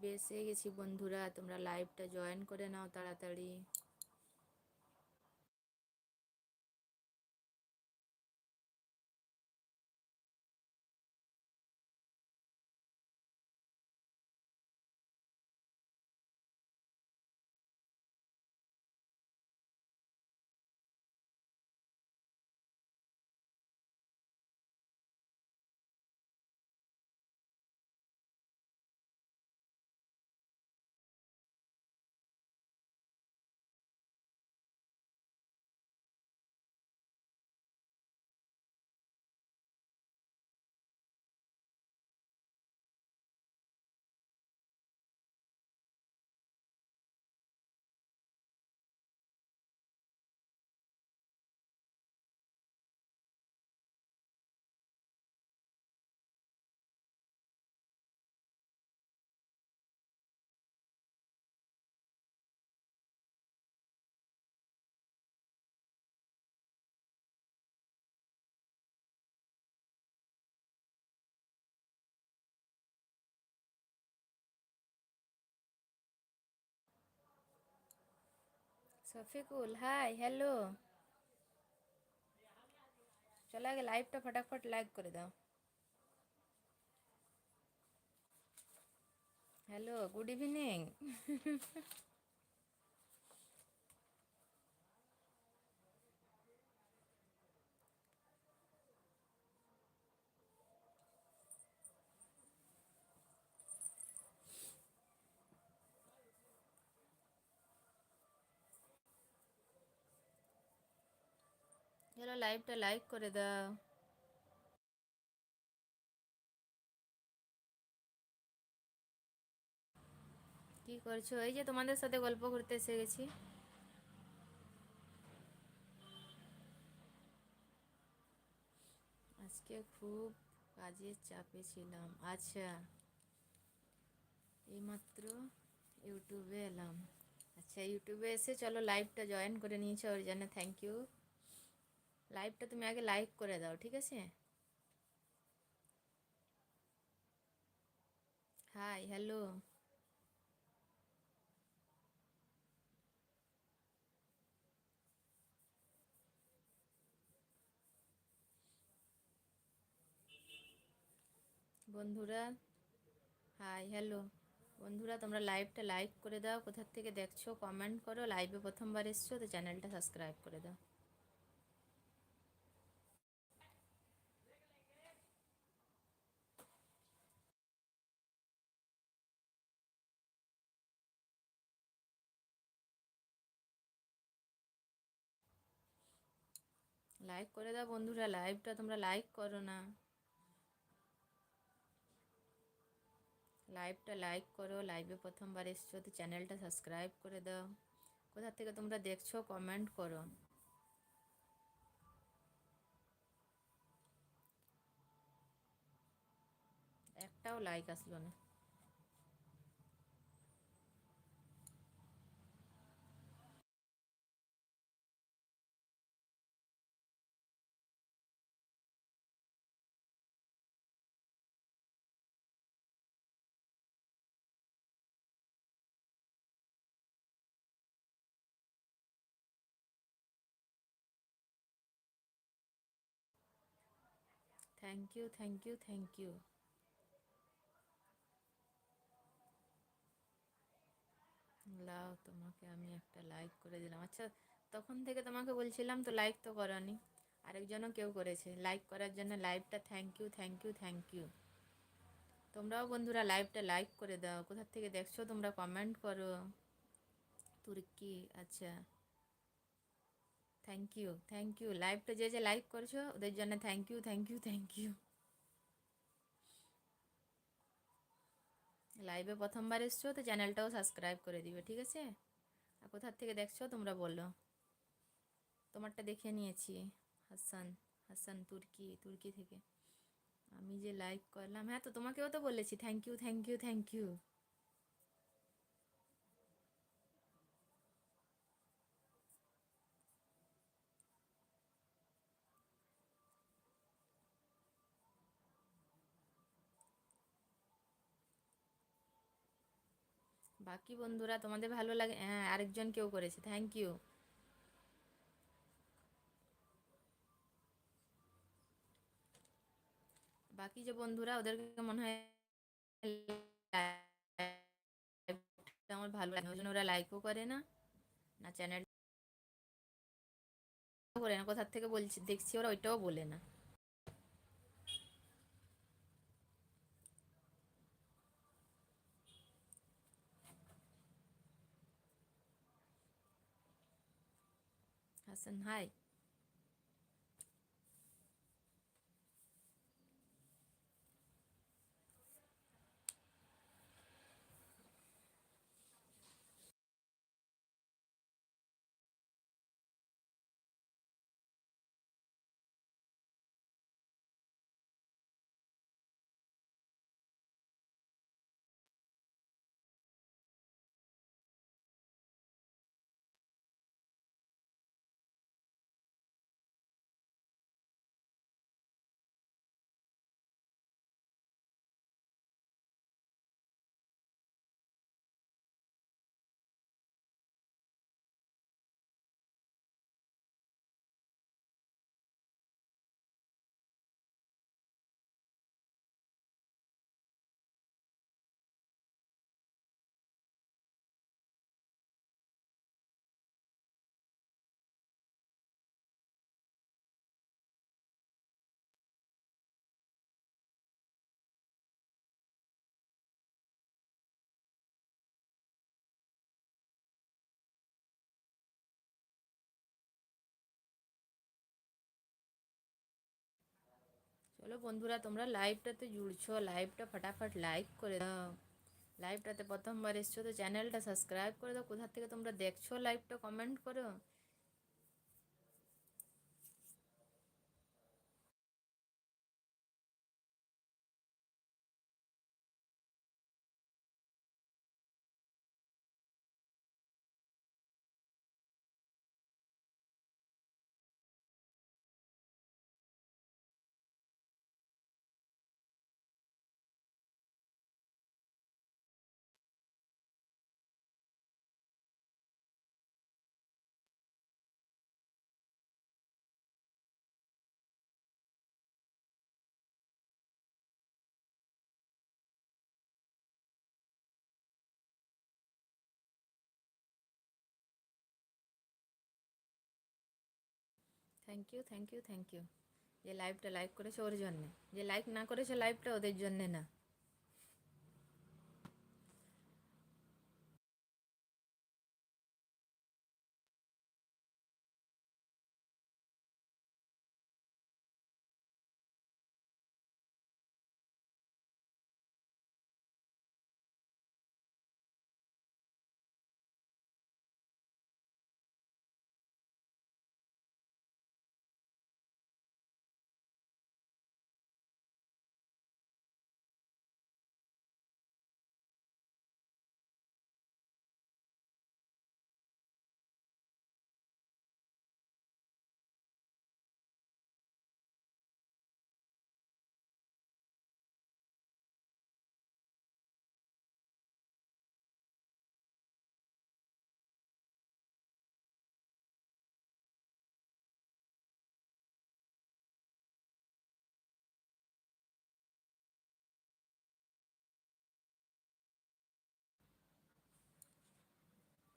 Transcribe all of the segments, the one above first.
লাইভে এসে গেছি বন্ধুরা তোমরা লাইভটা জয়েন করে নাও তাড়াতাড়ি। শফিকুল হাই হ্যালো চলো আগে লাইভটা ফটাফট লাইক করে দাও। হ্যালো গুড ইভিনিং চলো লাইভটা লাইক করে দাও। কি করছ? এই যে তোমাদের সাথে গল্প করতে এসে গেছি। আজকে খুব কাজের চাপে ছিলাম। আচ্ছা এইমাত্র ইউটিউবে এলাম। আচ্ছা ইউটিউবে এসে চলো লাইভটা জয়েন করে নিয়েছো ওর জন্য থ্যাংক ইউ লাইভটা তুমি আগে লাইক করে দাও, ঠিক আছে? হাই হ্যালো বন্ধুরা হাই হ্যালো বন্ধুরা, তোমরা লাইভটা লাইক করে দাও। কোথার থেকে দেখছ কমেন্ট করো। লাইভে প্রথমবার এসছো, তো চ্যানেলটা সাবস্ক্রাইব করে দাও। লাইক করে দাও বন্ধুরা লাইভটা তোমরা লাইক করো না। লাইভটা লাইক করো লাইভে প্রথমবার এসছো, তো চ্যানেলটা সাবস্ক্রাইব করে দাও। কোথা থেকে তোমরা দেখছ কমেন্ট করো। একটাও লাইক আসলো না। Thank you thank you thank you লাও, তোমাকে আমি একটা লাইক করে দিলাম। আচ্ছা তখন থেকে তোমাকে বলছিলাম তো লাইক তো করনি। আরেকজনও কেউ করেছে। লাইক করার জন্য লাইভটা thank you thank you thank you তোমরাও বন্ধুরা লাইভটা লাইক করে দাও। কোথার থেকে দেখছ তোমরা কমেন্ট করো। তুর্কি আচ্ছা। থ্যাংক ইউ থ্যাংক ইউ লাইভটা যে যে লাইক করছ, ওদের জন্য thank you thank you thank you লাইভে প্রথমবার এসছো, তো চ্যানেলটাও সাবস্ক্রাইব করে দিবে, ঠিক আছে? আর কোথার থেকে দেখছ, তোমরা বলো। তোমারটা দেখে নিয়েছি, হাসান হাসান তুর্কি তুর্কি থেকে। আমি যে লাইক করলাম হ্যাঁ তো তোমাকেও তো বলেছি thank you thank you thank you বাকি বন্ধুরা তোমাদের ভালো লাগে হ্যাঁ আরেকজন কেউ করেছে থ্যাংক ইউ বাকি যে বন্ধুরা, ওদেরকে মনে হয়? আমার ভালো লাগে ওই জন্য ওরা লাইকও করে না না চ্যানেল করে না, কোথার থেকে বলছি, দেখছি ওরা ওইটাও বলে না। হাসান হাই চলো বন্ধুরা, তোমরা লাইভটাতে জুড়ছো লাইভটা ফটাফট লাইক করে দাও। লাইভটাতে প্রথমবার এসছো, তো চ্যানেলটা সাবস্ক্রাইব করে দাও। কোথা থেকে তোমরা দেখছ লাইভটা কমেন্ট করো। Thank you thank you thank you যে লাইভটা লাইক করেছে ওর জন্যে। যে লাইক না করেছে লাইভটা ওদের জন্যে না।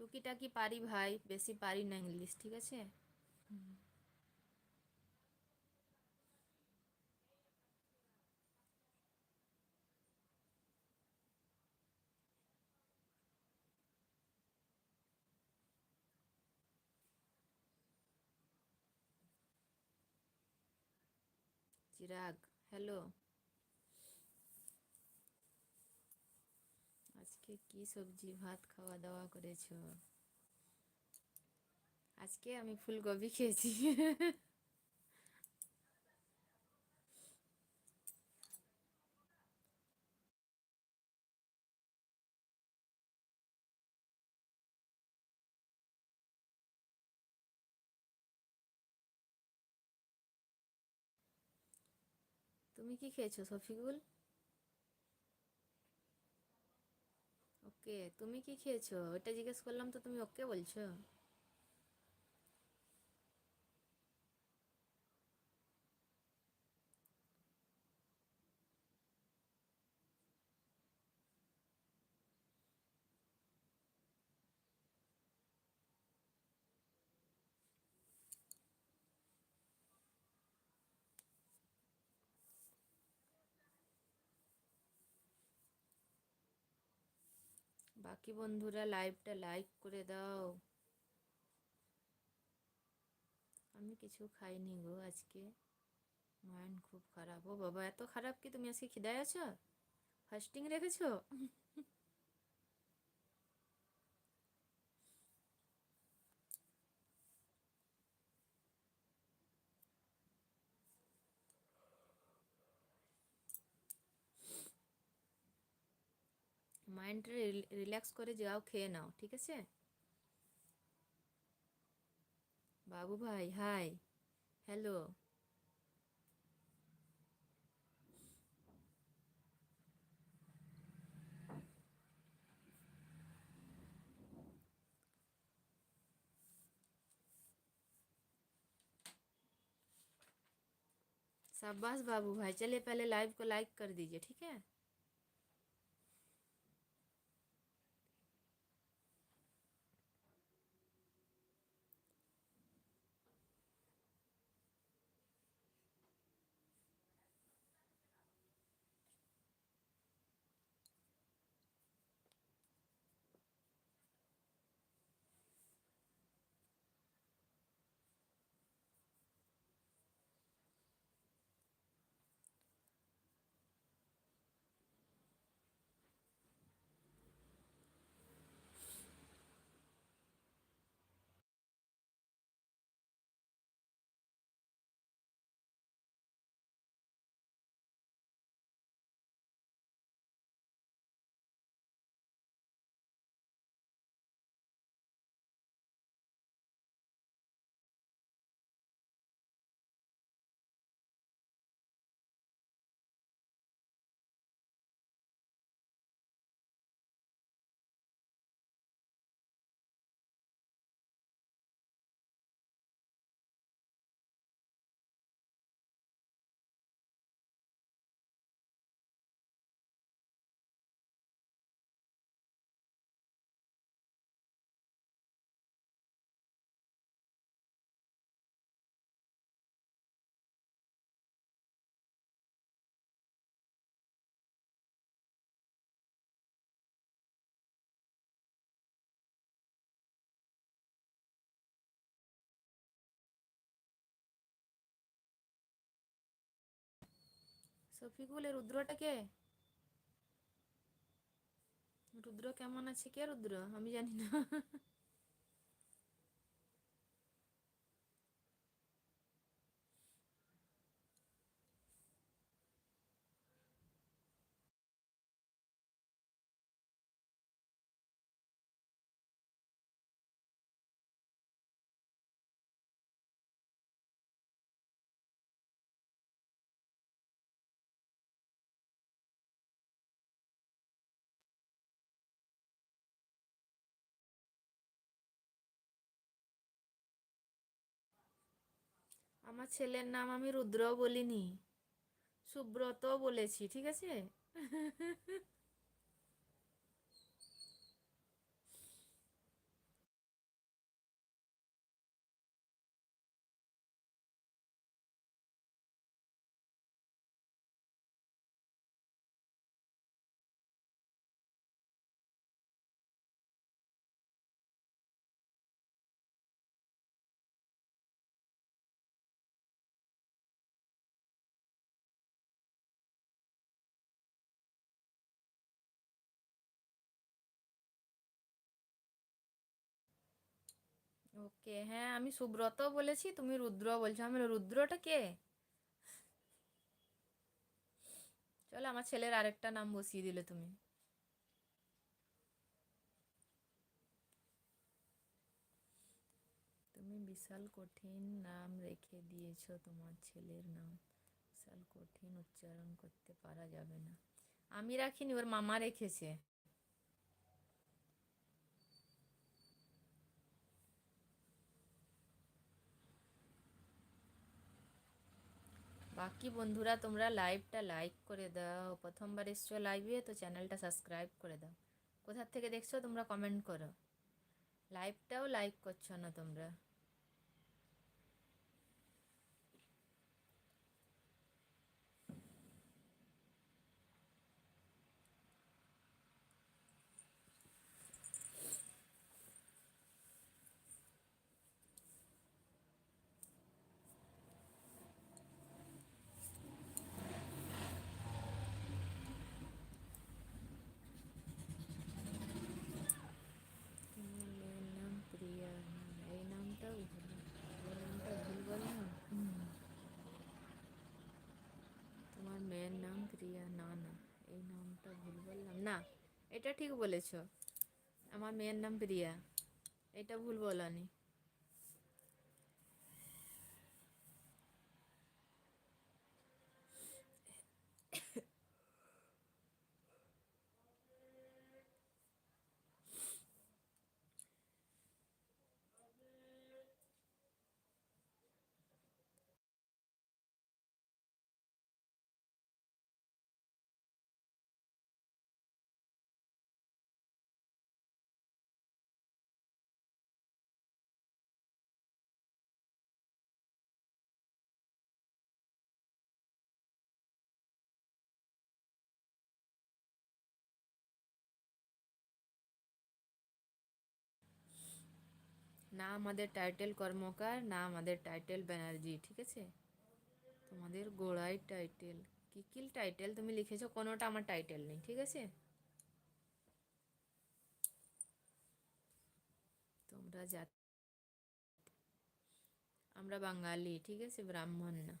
টুকিটাকি পারি ভাই বেশি পারি না ইংলিশ ঠিক আছে? চিরাগ হ্যালো আজকে কি সবজি, ভাত খাওয়া দাওয়া করেছ? আজকে আমি ফুলকপি খেয়েছি। তুমি কি খেয়েছো সফিকুল ওকে ওকে তুমি কি খেয়েছো? ওটা জিজ্ঞেস করলাম তো তুমি ওকে বলছো। বাকি বন্ধুরা লাইভটা লাইক করে দাও। আমি কিছু খাইনি গো আজকে। মাইন্ড খুব খারাপ। ও বাবা, এত খারাপ কি তুমি আজকে খিদায় আছো? ফাস্টিং রেখেছো? মাইন্ডটা রিল্যাক্স করে যাও খেয়ে নাও ঠিক আছে বাবু ভাই হাই হ্যালো शाबाश बाबू भाई चलिए पहले लाइव को लाइक कर दीजिए ठीक है শফিকুল এ রুদ্রটা কে? রুদ্র কেমন আছে কে রুদ্র? আমি জানি না। আমার ছেলের নাম আমি রুদ্র বলিনি সুব্রত বলেছি ঠিক আছে? ওকে হ্যাঁ আমি সুব্রত বলেছি, তুমি রুদ্র বলছো। আমি রুদ্রটা কে? চলো, আমার ছেলের আরেকটা নাম বসিয়ে দিলে তুমি। তুমি বিশাল কঠিন নাম রেখে দিয়েছ তোমার ছেলের নাম। বিশাল কঠিন উচ্চারণ করতে পারা যাবে না। আমি রাখিনি, ওর মামা রেখেছে। বাকি বন্ধুরা, তোমরা লাইভটা লাইক করে দাও। প্রথমবার এসছো লাইভে তো চ্যানেলটা সাবস্ক্রাইব করে দাও। কোথার থেকে দেখছ, তোমরা কমেন্ট করো। লাইভটাও লাইক করছ না তোমরা তোমার মেয়ের নাম প্রিয়া না, এই নামটাও ভুল এই নামটা ভুল বললাম তোমার মেয়ের নাম প্রিয়া না না এই নামটা ভুল বললাম না এটা ঠিক বলেছ। আমার মেয়ের নাম প্রিয়া। এটা ভুল বলানি। না আমাদের টাইটেল কর্মকার, না আমাদের টাইটেল ব্যানার্জি, ঠিক আছে? তোমাদের গোড়াই টাইটেল কি কি টাইটেল তুমি লিখেছো, কোনোটা আমার টাইটেল নেই, ঠিক আছে? তোমরা যা আমরা বাঙালি, ঠিক আছে? ব্রাহ্মণ না।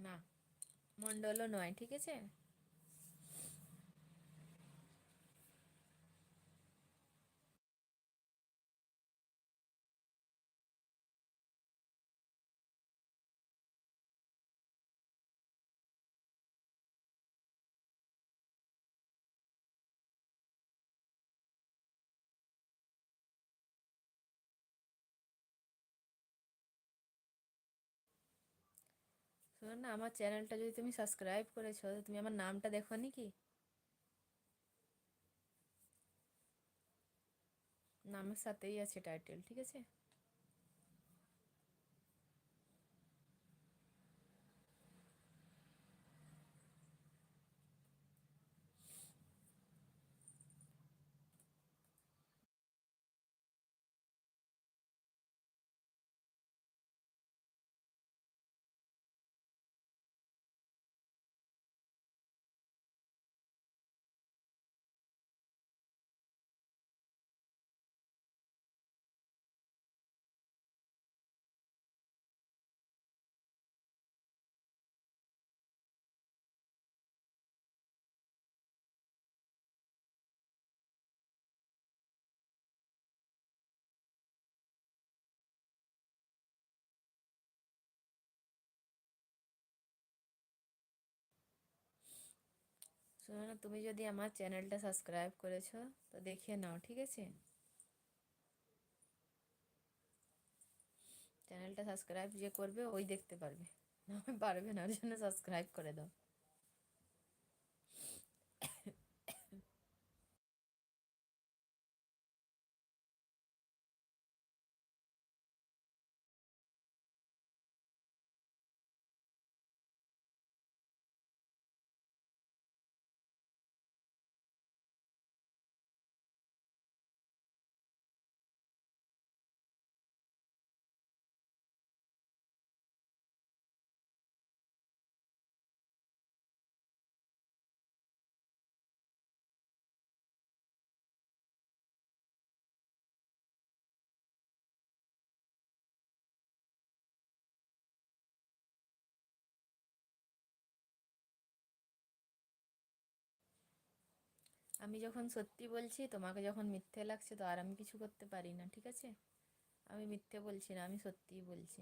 না মণ্ডলও নয় ঠিক আছে? শোনো না আমার চ্যানেলটা যদি তুমি সাবস্ক্রাইব করেছ তুমি আমার নামটা দেখো নি কি? নামের সাথেই আছে টাইটেল ঠিক আছে? শোনো না তুমি যদি আমার চ্যানেলটা সাবস্ক্রাইব করেছ, তো দেখে নাও, ঠিক আছে? চ্যানেলটা সাবস্ক্রাইব যে করবে, ওই দেখতে পারবে। না পারবে না ওর জন্য সাবস্ক্রাইব করে দাও। আমি যখন সত্যি বলছি, তোমাকে যখন মিথ্যে লাগছে, তো আর আমি কিছু করতে পারি না, ঠিক আছে? আমি মিথ্যে বলছি না, আমি সত্যিই বলছি।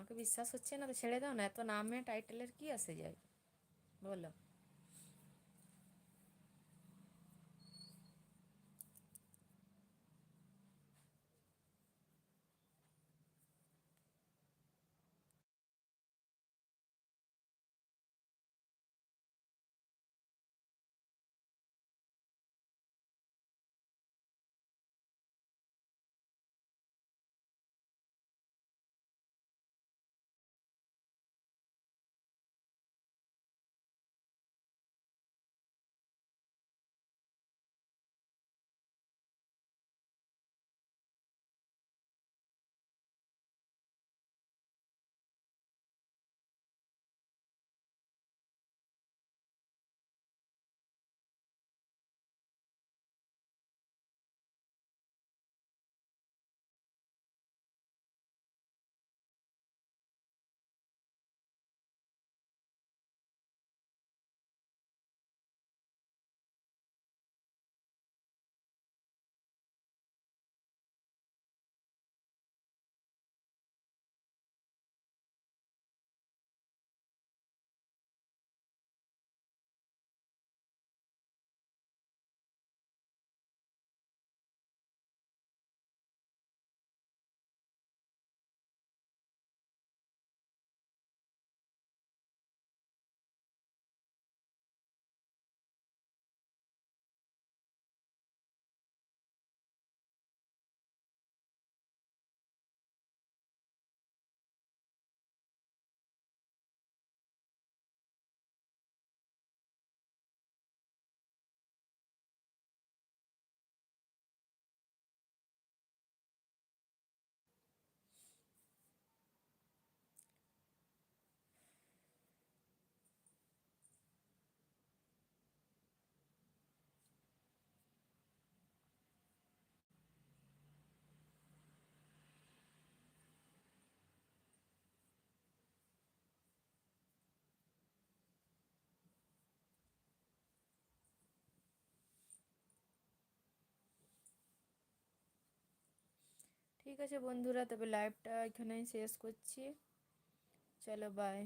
তোমাকে বিশ্বাস হচ্ছে না তো ছেড়ে দাও, না এত নামে টাইটেলের কি আসে যায় বলো। ঠিক আছে বন্ধুরা তবে লাইভটা এখানেই শেষ করছি। চলো বাই